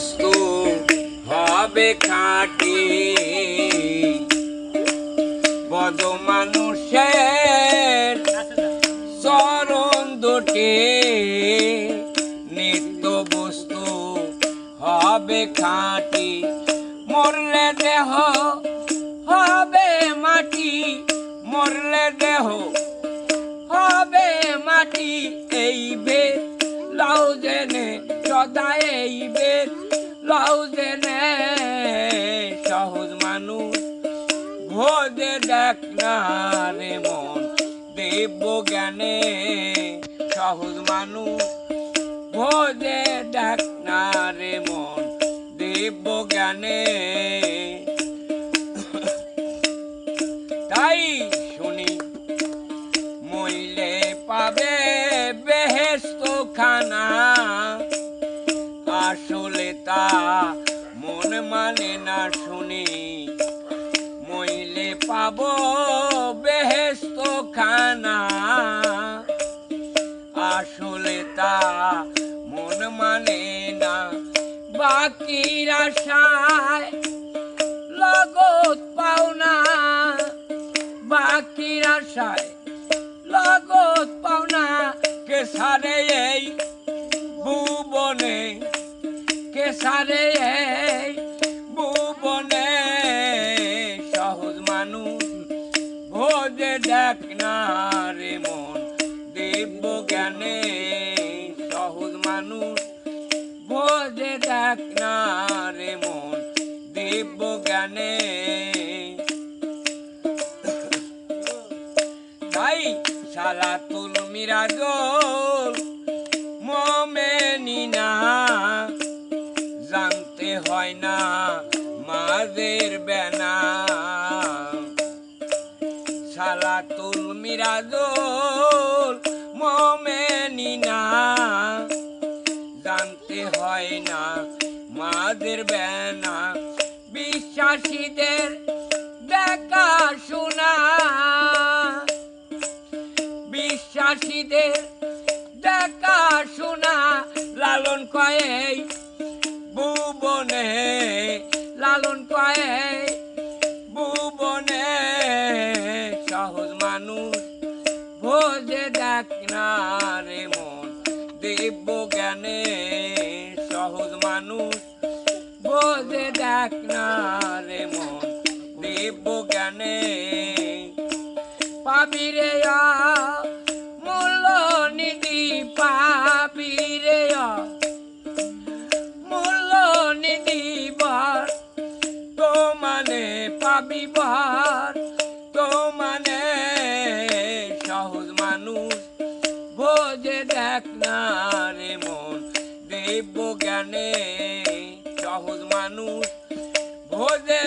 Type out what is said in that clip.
বস্তু হবে খাটি। বদ মানুষের চরণ দুটি নিত্য বস্তু হবে খাটি। মরলে দেহ হবে মাটি, মরলে দেহ রে মন দেব জ্ঞানে সহজ মানুষ। ভোজে রে মন দেব জ্ঞানে। তাই শুনি, মইলে পাবে বেহেস্ত খানা আসলে তা মন মানে না শুনি। পাবো বেহেস্ত খানা আসলে তা মন মানে না, বাকির আশায় লগত পাওনা। বাকির আশায় লগত পাওনা, কে সারে এই ভুবনে, কে সারে এই ভোজে দেখ না রে মন, দিব্য জ্ঞানে সহজ মানুষ। ভোজে দেখ না রে মন, দিব্য জ্ঞানে। তাই সালা তুল মিরাজল মোমেনি না জানতে হয় না মাদের বেনা। সালা তুল মিরাজল মোমেনি না। জানতে হয় না মাদের বেনা, বিশ্বাসীদের দেখা শোনা। বিশ্বাসীদের দেখা শোনা, লালন কয়ে ভুবনে লালন কয়ে। ভোজে দেখ না রে মন, দিব্য জ্ঞানে সহজ মানুষ। বোঝে দেখ না রে মন, দিব্য জ্ঞানে পাবি রে মূল্য নিধি পাবি রে মূল্য নিধি বর তো মানে পাবি বর। বোঝে দেখ না রে মন দিব্য জ্ঞানে সহজ মানুষ ভোজে